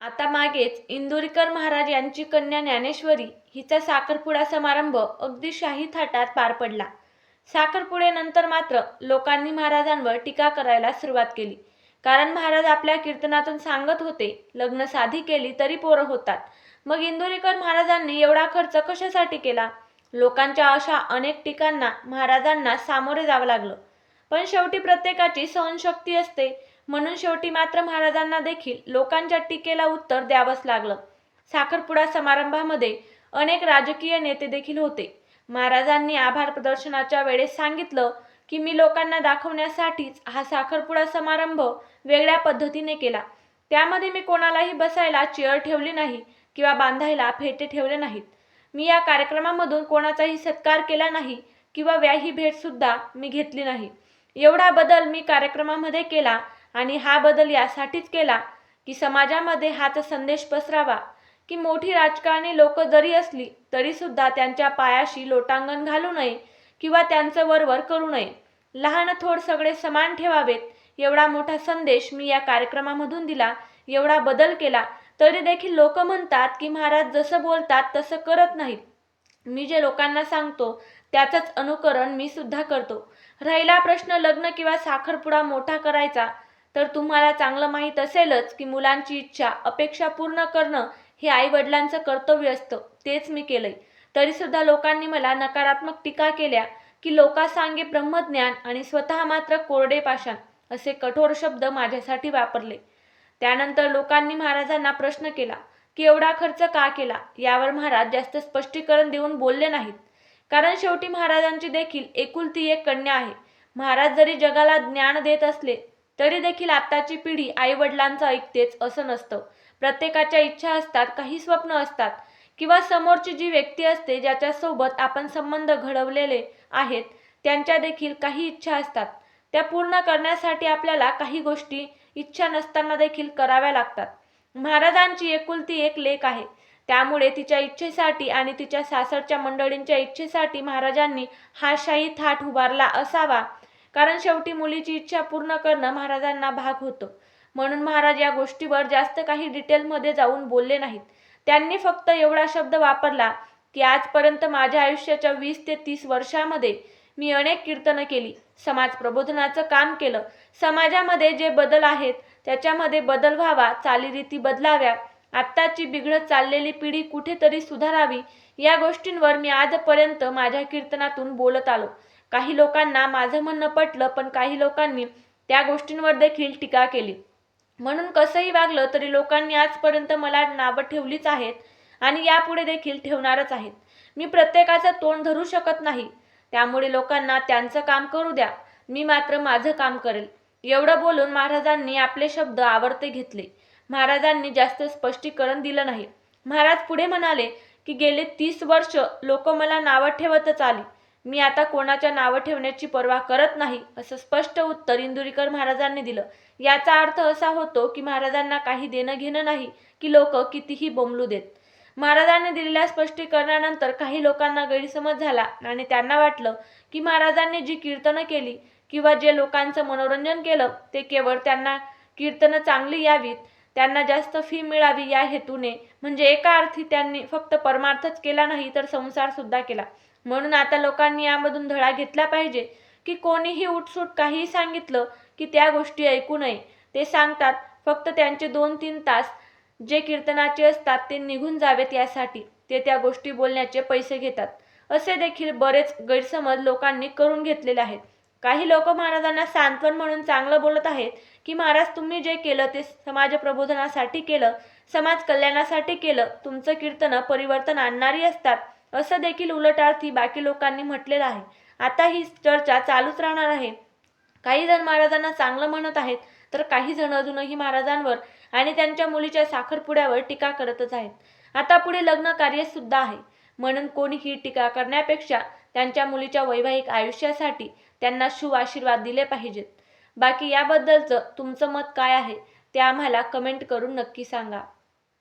आता मागेच इंदोरीकर महाराज यांची कन्या ज्ञानेश्वरी हिचा साखरपुडा समारंभ अगदी शाही थाटात पार पडला. साखरपुड्यानंतर मात्र लोकांनी महाराजांवर टीका करायला सुरुवात केली. कारण महाराज आपल्या कीर्तनातून सांगत होते लग्न साधी केली तरी पोरं होतात. मग इंदोरीकर महाराजांनी एवढा खर्च कशासाठी केला? लोकांच्या अशा अनेक टीकांना महाराजांना सामोरे जावं लागलं. पण शेवटी प्रत्येकाची सहनशक्ती असते. म्हणून शेवटी मात्र महाराजांना देखील लोकांच्या टीकेला उत्तर द्यावंच लागलं. साखरपुडा समारंभामध्ये अनेक राजकीय नेते देखील होते. महाराजांनी आभार प्रदर्शनाच्या वेळेस सांगितलं की मी लोकांना दाखवण्यासाठीच हा साखरपुडा समारंभ वेगळ्या पद्धतीने केला. त्यामध्ये मी कोणालाही बसायला चेअर ठेवली नाही किंवा बांधायला फेटे ठेवले नाहीत. मी या कार्यक्रमामधून कोणाचाही सत्कार केला नाही किंवा व्याही भेटसुद्धा मी घेतली नाही. एवढा बदल मी कार्यक्रमामध्ये केला आणि हा बदल यासाठीच केला की समाजामध्ये हाच संदेश पसरावा की मोठी राजकारणी लोक जरी असली तरी सुद्धा त्यांच्या पायाशी लोटांगण घालू नये किंवा त्यांचं वरवर करू नये. लहान थोड सगळे समान ठेवावेत एवढा मोठा संदेश मी या कार्यक्रमामधून दिला एवढा बदल केला तरी देखील लोक म्हणतात की महाराज जसं बोलतात तसं करत नाहीत. मी जे लोकांना सांगतो त्याचंच अनुकरण मी सुद्धा करतो. राहिला प्रश्न लग्न किंवा साखरपुडा मोठा करायचा तर तुम्हाला चांगलं माहीत असेलच की मुलांची इच्छा अपेक्षा पूर्ण करणं हे आईवडिलांचं कर्तव्य असतं. तेच मी केलंय. तरीसुद्धा लोकांनी मला नकारात्मक टीका केल्या की लोका सांगे ब्रह्मज्ञान आणि स्वतः मात्र कोरडे पाषाण असे कठोर शब्द माझ्यासाठी वापरले. त्यानंतर लोकांनी महाराजांना प्रश्न केला की एवढा खर्च का केला? यावर महाराज जास्त स्पष्टीकरण देऊन बोलले नाहीत. कारण शेवटी महाराजांची देखील एकुलती एक कन्या आहे. महाराज जरी जगाला ज्ञान देत असले तरी देखील आत्ताची पिढी आई वडिलांचं ऐकतेच असं नसतं. प्रत्येकाच्या इच्छा असतात काही स्वप्न असतात किंवा समोरची जी व्यक्ती असते ज्याच्यासोबत आपण संबंध घडवलेले आहेत त्यांच्या देखील काही इच्छा असतात. त्या पूर्ण करण्यासाठी आपल्याला काही गोष्टी इच्छा नसताना देखील कराव्या लागतात. महाराजांची एकुलती एक लेख आहे. त्यामुळे तिच्या इच्छेसाठी आणि तिच्या सासरच्या मंडळींच्या इच्छेसाठी महाराजांनी हा शाही थाट उभारला असावा. कारण शेवटी मुलीची इच्छा पूर्ण करणं महाराजांना भाग होतं. म्हणून महाराज या गोष्टीवर जास्त काही डिटेलमध्ये जाऊन बोलले नाहीत. त्यांनी फक्त एवढा शब्द वापरला की आजपर्यंत माझ्या आयुष्याच्या वीस ते तीस वर्षामध्ये मी अनेक कीर्तनं केली. समाज प्रबोधनाचं काम केलं. समाजामध्ये जे बदल आहेत त्याच्यामध्ये बदल व्हावा चालीरीती बदलाव्या आत्ताची बिघडत चाललेली पिढी कुठेतरी सुधारावी या गोष्टींवर मी आजपर्यंत माझ्या कीर्तनातून बोलत आलो. काही लोकांना माझं म्हणणं पटलं पण काही लोकांनी त्या गोष्टींवर देखील टीका केली. म्हणून कसंही वागलं तरी लोकांनी आजपर्यंत मला नावं ठेवलीच आहेत आणि यापुढे देखील ठेवणारच आहेत. मी प्रत्येकाचं तोंड धरू शकत नाही. त्यामुळे लोकांना त्यांचं काम करू द्या. मी मात्र माझं काम करेल. एवढं बोलून महाराजांनी आपले शब्द आवडते घेतले. महाराजांनी जास्त स्पष्टीकरण दिलं नाही. महाराज पुढे म्हणाले की गेले तीस वर्ष लोक मला नावं ठेवतच आली. मी आता कोणाच्या नावं ठेवण्याची पर्वा करत नाही असं स्पष्ट उत्तर इंदुरीकर महाराजांनी दिलं. याचा अर्थ असा होतो की महाराजांना काही देणं घेणं नाही की लोक कितीही बोंबलू देत. महाराजांनी दिलेल्या स्पष्टीकरणानंतर काही लोकांना गैरसमज झाला आणि त्यांना वाटलं की महाराजांनी जी कीर्तनं केली किंवा जे लोकांचं मनोरंजन केलं ते केवळ त्यांना कीर्तनं चांगली यावीत त्यांना जास्त फी मिळावी या हेतूने म्हणजे एका अर्थी त्यांनी फक्त परमार्थच केला नाही तर संसार सुद्धा केला. म्हणून आता लोकांनी यामधून धडा घेतला पाहिजे की कोणीही उठसूट काहीही सांगितलं की त्या गोष्टी ऐकू नये. ते सांगतात फक्त त्यांचे दोन तीन तास जे कीर्तनाचे असतात ते निघून जावेत यासाठी. ते त्या गोष्टी बोलण्याचे पैसे घेतात. असे देखील बरेच गैरसमज लोकांनी करून घेतलेले आहेत. काही लोक महाराजांना सांत्वन म्हणून चांगलं बोलत आहेत की महाराज तुम्ही जे केलं ते समाज प्रबोधनासाठी केलं समाज कल्याणासाठी केलं. तुमचं कीर्तन परिवर्तन आणणारी असतात. असं देखील उलटार्थी बाकी लोकांनी म्हटलेलं आहे. आता ही चर्चा चालूच राहणार आहे. काही जण महाराजांना चांगलं म्हणत आहेत तर काही जण अजूनही महाराजांवर आणि त्यांच्या मुलीच्या साखरपुड्यावर टीका करतच आहेत. आता पुढे लग्न कार्य सुद्धा आहे. म्हणून कोणीही टीका करण्यापेक्षा त्यांच्या मुलीच्या वैवाहिक आयुष्यासाठी त्यांना शुभ आशीर्वाद दिले पाहिजेत. बाकी याबद्दलचं तुमचं मत काय आहे ते आम्हाला कमेंट करून नक्की सांगा.